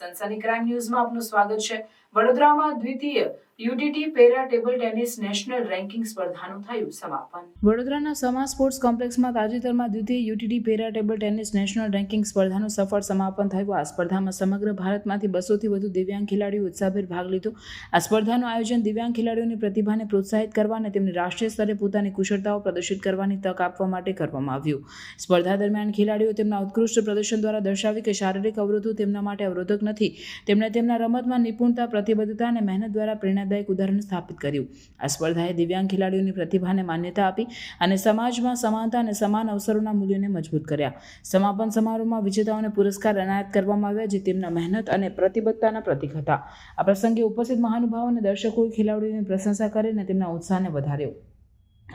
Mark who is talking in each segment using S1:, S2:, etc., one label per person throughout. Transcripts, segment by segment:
S1: Sunny crime ન્યૂઝમાં આપનું સ્વાગત છે. વડોદરામાં દ્વિતીય UTT para table tennis national ranking સ્પર્ધાનું થયું સમાપન. વડોદરાના સમા સ્પોર્ટ્સ કોમ્પ્લેક્સમાં તાજેતરમાં દ્વિતીય UTT para table tennis national ranking સ્પર્ધાનું સફળ સમાપન થયું. આ સ્પર્ધામાં સમગ્ર ભારતમાંથી બસોથી વધુ દિવ્યાંગ ખેલાડીઓ ઉત્સાહભેર ભાગ લીધો. આ સ્પર્ધાનું આયોજન દિવ્યાંગ ખેલાડીઓની પ્રતિભાને પ્રોત્સાહિત કરવા અને તેમને રાષ્ટ્રીય સ્તરે પોતાની કુશળતાઓ પ્રદર્શિત કરવાની તક આપવા માટે કરવામાં આવ્યું. સ્પર્ધા દરમિયાન ખેલાડીઓ તેમના ઉત્કૃષ્ટ પ્રદર્શન દ્વારા દર્શાવી કે શારીરિક અવરોધો તેમના માટે અવરોધક નથી. તેમણે તેમના રમતમાં નિપુણતા, પ્રતિબદ્ધતા અને મહેનત દ્વારા પ્રેરણાદાયક ઉદાહરણ સ્થાપિત કર્યું. આ સ્પર્ધાએ દિવ્યાંગ ખેલાડીઓની પ્રતિભાને માન્યતા આપી અને સમાજમાં સમાનતા અને સમાન અવસરોના મૂલ્યોને મજબૂત કર્યા. સમાપન સમારોહમાં વિજેતાઓને પુરસ્કાર એનાયત કરવામાં આવ્યા જે તેમના મહેનત અને પ્રતિબદ્ધતાના પ્રતીક હતા. આ પ્રસંગે ઉપસ્થિત મહાનુભાવો અને દર્શકોએ ખેલાડીઓની પ્રશંસા કરીને તેમના ઉત્સાહને વધાર્યો.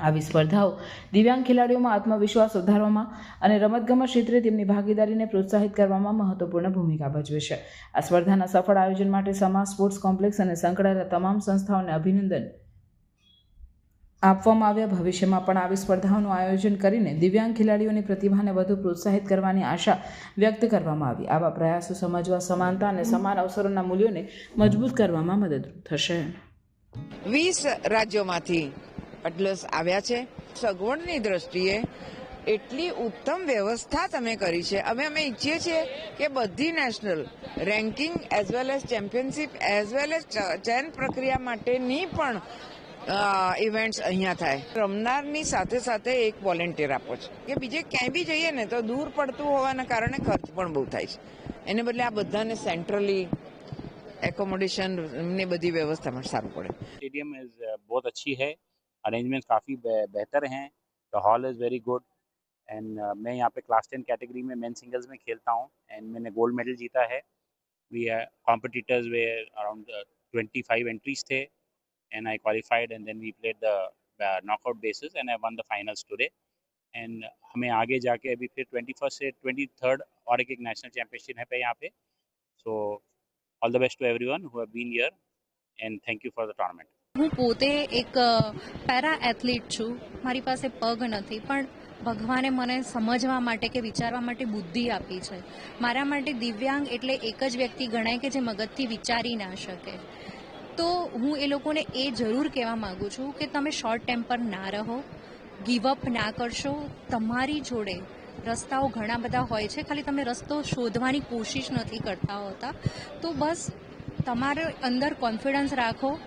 S1: આવી સ્પર્ધાઓ દિવ્યાંગ ખેલાડીઓમાં આત્મવિશ્વાસ વધારવામાં અને રમતગમત ક્ષેત્રે તેમની ભાગીદારીને પ્રોત્સાહિત કરવામાં મહત્વપૂર્ણ ભૂમિકા ભજવે છે. આ સ્પર્ધાના સફળ આયોજન માટે સમાજ, સ્પોર્ટ્સ કોમ્પ્લેક્સ અને સંકળાયેલા તમામ સંસ્થાઓને અભિનંદન આપવામાં આવ્યા. ભવિષ્યમાં પણ આવી સ્પર્ધાઓનું આયોજન કરીને દિવ્યાંગ ખેલાડીઓની પ્રતિભાને વધુ પ્રોત્સાહિત કરવાની આશા વ્યક્ત કરવામાં આવી. આવા પ્રયાસો સમજવા સમાનતા અને સમાન અવસરોના મૂલ્યોને મજબૂત કરવામાં મદદરૂપ થશે.
S2: વીસ રાજ્યોમાંથી અટલસ આવ્યા છે. સગવડની દ્રષ્ટિએ એટલી ઉત્તમ વ્યવસ્થા તમે કરી છે. અમે અમે ઈચ્છીએ છીએ કે બધી national ranking as well as championship as well as ચયન પ્રક્રિયા માટેની પણ ઇવેન્ટ્સ અહીંયા થાય. રમનારની સાથે સાથે એક વોલેન્ટિયર આપો છો. કે બીજે ક્યાંય બી જઈએ ને તો દૂર પડતું હોવાના કારણે ખર્ચ પણ બહુ થાય છે. એને બદલે આ બધાને સેન્ટ્રલી એકોમોડેશન ને બધી વ્યવસ્થા પણ સારું પડે.
S3: સ્ટેડિયમ બહુ અચ્છી હૈ. अरेंजमेंट्स काफ़ी बेहतर हैं। The hall is very good and मैं यहाँ पे क्लास टेन कैटेगरी में मेन सिंगल्स में खेलता हूँ। एंड मैंने गोल्ड मेडल जीता है। We competitors way around twenty five entries थे। And I qualified and then we played the knockout basis and I won the finals today and हमें आगे जाके अभी फिर ट्वेंटी फ़र्स्ट से ट्वेंटी थर्ड और एक, एक नेशनल चैम्पियनशिप है पे यहाँ पे। So all the best to everyone who have been here and thank you for the tournament
S4: હું પોતે એક પેરા એથ્લીટ છું. મારી પાસે પગ નથી, પણ ભગવાને મને સમજવા માટે કે વિચારવા માટે બુદ્ધિ આપી છે. મારા માટે દિવ્યાંગ એટલે એક જ વ્યક્તિ ગણાય કે જે મગજથી વિચારી ના શકે. તો હું એ લોકોને એ જરૂર કહેવા માગું છું કે તમે શોર્ટ ટેમ્પર ના રહો ગીવઅપ ના કરશો. તમારી જોડે રસ્તાઓ ઘણા બધા હોય છે, ખાલી તમે રસ્તો શોધવાની કોશિશ નથી કરતા હોતા. તો બસ તમારે અંદર કોન્ફિડન્સ રાખો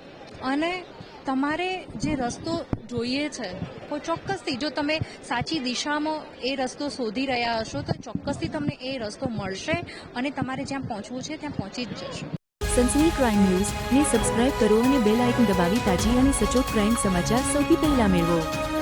S4: અને તમારે જે રસ્તો જોઈએ છે, કોઈ ચોક્કસથી જો તમે સાચી દિશામાં એ રસ્તો શોધી રહ્યા હશો, તો ચોક્કસથી તમને એ રસ્તો મળશે અને તમારે જ્યાં પહોંચવું છે, ત્યાં પહોંચી જ જશો.
S5: સનસની ક્રાઇમ ન્યૂઝ ને સબસ્ક્રાઇબ કરો અને બેલ આઇકન દબાવી તાજી અને સચોટ ક્રાઇમ સમાચાર સૌથી પહેલા મેળવો.